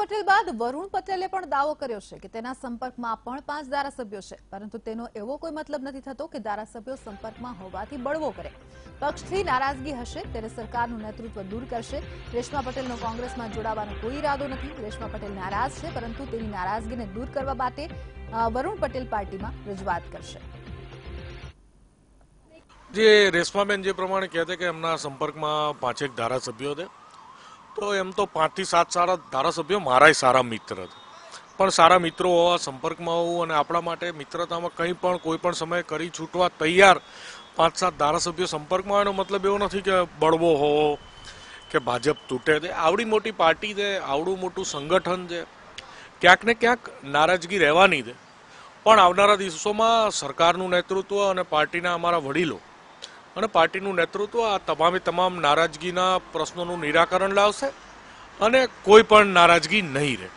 પટેલ બાદ વરુણ પટેલે પણ દાવો કર્યો છે કે તેના સંપર્કમાં પણ પાંચ ધારાસભ્યો છે, પરંતુ તેનો એવો કોઈ મતલબ નથી થતો કે ધારાસભ્યો સંપર્કમાં હોવાથી બળવો કરે. પક્ષથી નારાજગી હશે, ત્યારે સરકારનું નેતૃત્વ દૂર કરશે. રેશમા પટેલનો કોંગ્રેસમાં જોડાવાનો કોઈ ઈરાદો નથી. રેશમા પટેલ નારાજ છે, પરંતુ તેની નારાજગીને દૂર કરવા માટે વરુણ પટેલ પાર્ટીમાં રજૂઆત કરશે. જે રેશમાબેન જે પ્રમાણે કહેતા કે એમના સંપર્કમાં પાંચેક ધારાસભ્યો છે તો એમ તો પાંચથી સાત સારા ધારાસભ્યો મારાય સારા મિત્ર પણ સારા મિત્રો હોવા, સંપર્કમાં હોવું અને આપણા માટે મિત્રતામાં કંઈ પણ, કોઈ પણ સમયે કરી છૂટવા તૈયાર પાંચ સાત ધારાસભ્યો સંપર્કમાં એનો મતલબ એવો નથી કે બળવો હોવો કે ભાજપ તૂટે તે આવડી મોટી પાર્ટી છે, આવડું મોટું સંગઠન છે. ક્યાંક ને ક્યાંક નારાજગી રહેવાની છે. પણ આવનારા દિવસોમાં સરકારનું નેતૃત્વ અને પાર્ટીના અમારા વડીલો અને પાર્ટીનું નેતૃત્વ આ તમામે તમામ નારાજગીના પ્રશ્નોનું નિરાકરણ લાવશે અને કોઈ પણ નારાજગી નહીં રહે.